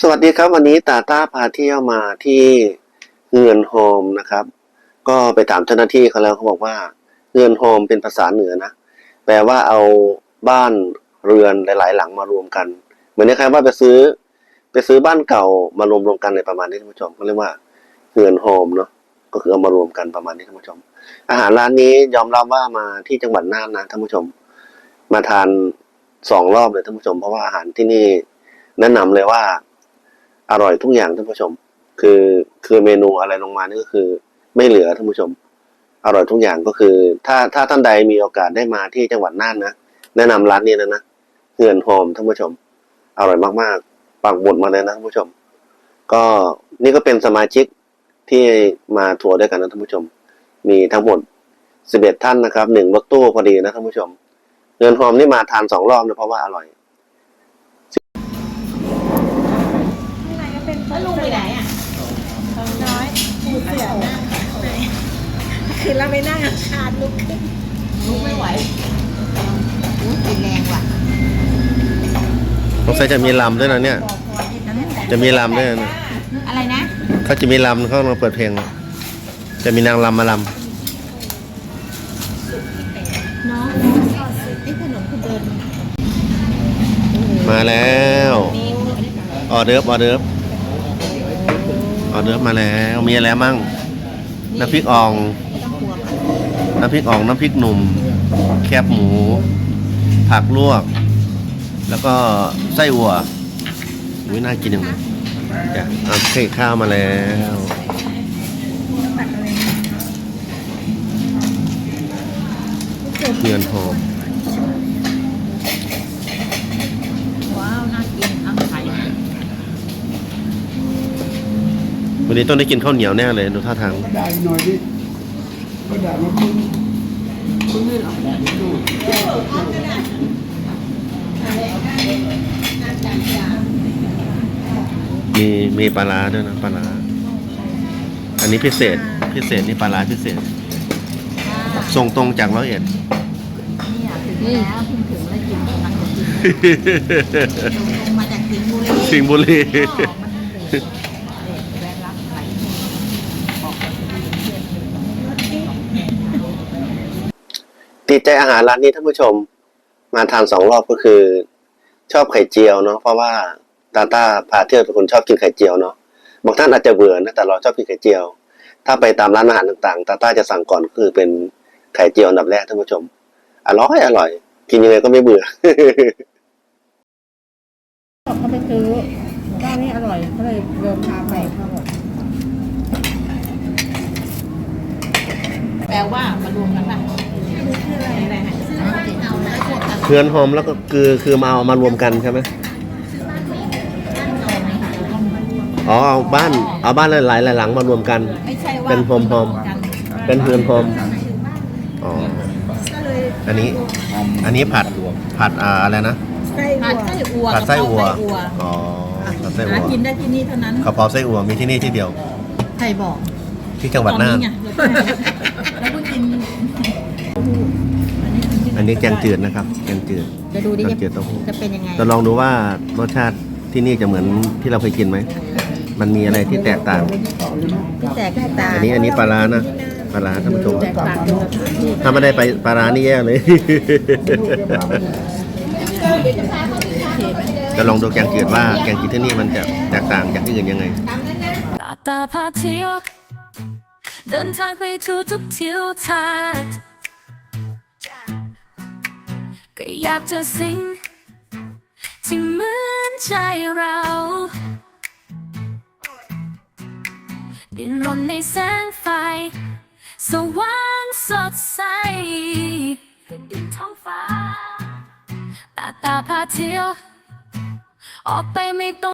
สวัสดีครับวันนี้ตาต้าพาเที่ยวมาที่เงินโฮมนะครับ ก็ไปถามเจ้าหน้าที่เขาแล้วเขาบอกว่า เงินโฮมเป็นภาษาเหนือนะ แปลว่าเอาบ้านเรือนหลาย ๆ หลังมารวมกัน เหมือนคล้ายๆว่าไปซื้อ ไปซื้อบ้านเก่ามารวมรวมกันในประมาณนี้ท่านผู้ชมเขาเรียกว่าเงินโฮมเนาะก็คือเอามารวมกันประมาณนี้ท่านผู้ชม อาหารร้านนี้ยอมรับว่ามาที่จังหวัดน่านนะท่านผู้ชม มาทานสองรอบเลยท่านผู้ชม เพราะว่าอาหารที่นี่แนะนำเลยว่า อร่อยทุกอย่างท่านผู้ชม คือคือเมนูอะไรลงมานี่ก็คือ ไม่เหลือท่านผู้ชม อร่อยทุกอย่างก็คือ ถ้าถ้าท่านใดมีโอกาสได้มาที่จังหวัดน่านนะแนะนำร้านนี้นะนะเฮือนโฮมท่านผู้ชม อร่อยมากๆปักหมุดมาเลยนะท่านผู้ชม ก็นี่ก็เป็นสมาชิกที่มาทัวร์ด้วยกันนะท่านผู้ชม มีทั้งหมดสิบเอ็ดท่านนะครับหนึ่งรถตู้พอดีนะท่านผู้ชมเฮือนโฮมนี่มาทานสองรอบนะเพราะว่าอร่อย แล้วลุงไปไหนอะ น้อย ปูเสือนั่งคือเราไม่นั่งอาคารลุกขึ้นลุงไม่ไหวอุ้ยเป็นแรงว่ะสงสัยจะมีลำด้วยนะเนี่ย จะมีลำด้วยนะอะไรนะเขาจะมีลำเขามาเปิดเพลง จะมีนางลำมาลน้องน้องทอดซิไอ้ขนมคุณเดินำมาแล้วออเดิร์ฟออเดิร์ฟ ออเดิร์ฟมาแล้วมีอะไรมั่งน้ำพริกอ่องต้องกลัวค่ะน้ำพริกอ่องน้ำพริกหนุ่ม แคบหมู ผักลวก แล้วก็ไส้อั่วอุ้ยน่ากินอย่างเลยจ้ะเอาเค้กข้าวมาแล้วเงินหอม ว้าวน่ากินเอาไข่ วันนี้ต้องได้กินข้าวเหนียวแน่เลยดูท่าทางด่าหน่อยดิก็ด่ามาคุณมีมีปลาร้าด้วยนะปลาร้าอันนี้พิเศษพิเศษนี่ปลาร้าพิเศษ ส่งตรงจากร้อยเอ็ดเนี่ยถึงแล้วเพิ่งถึงแล้วกินกำลังจะกินลงมาจากสิงห์บุรีสิงห์บุรีอ๋อมันเด็ดเด็ดแวะรับไข่บอกว่าจะมีเพื่อน ติดใจอาหารร้านนี้ท่านผู้ชม มาทานสองรอบก็คือ ชอบไข่เจียวเนาะเพราะว่าตาต้าพาเที่ยวเป็นคนชอบกินไข่เจียวเนาะบางท่านอาจจะเบื่อนะแต่เราชอบกินไข่เจียว ถ้าไปตามร้านอาหารต่างๆ ตาต้าจะสั่งก่อนก็คือเป็นไข่เจียวอันดับแรกท่านผู้ชม อร่อยอร่อย กินยังไงก็ไม่เบื่อเขาไปซื้อร้านนี้อร่อยก็เลยเดินพาไปเขาบอกแปลว่ามารวมกันป่ะอะไรนะ เอาแล้ว พวกกันเพื่อนหอมแล้วก็คือคือมาเอามารวมกันใช่ไหมอ๋อเอาบ้านเอาบ้านหลายๆหลังมารวมกัน ไม่ใช่ว่าเป็นโฮมโฮมกันเป็นเพื่อนหอมอ๋ออันนี้อันนี้ผัดผัดอ่าอะไรนะไส้ผัดอั่วไส้อั่วผัดไส้อั่วกะเพราไส้อั่วอ๋อผัดไส้หาอั่วกินได้ที่นี่เท่านั้นกระเพราไส้อั่วมีที่นี่ที่เดียวใครบอกที่จังหวัดน่านไงแล้วเพิ่งกิน อันนี้แกงจืดนะครับ แกงจืดจะดูดิแกงจืดเต้าหู้จะเป็นยังไงจะลองดูว่ารสชาติที่นี่จะเหมือนที่เราเคยกินไหม มันมีอะไรที่แตกต่าง ที่แตกที่ตาอันนี้อันนี้ปลาร้านะปลาร้าท่านผู้ชมแตกต่างกันสถานที่ถ้าไม่ได้ไปปลาร้านี่แย่เลยจะลองดูแกงจืดว่าแกงจืดที่นี่มันจะแตกต่างจากที่อื่นยังไงตาตาพาเที่ยวเดินทางไปทุกทุกทิวทัศน์ อยากจะสิ่งที่เหมือนใจเราดินรนในแสงไฟ สว่างสดใสเป็นดินท้องฟ้าตาตาพาเที่ยว ออกไปไม่ต้อง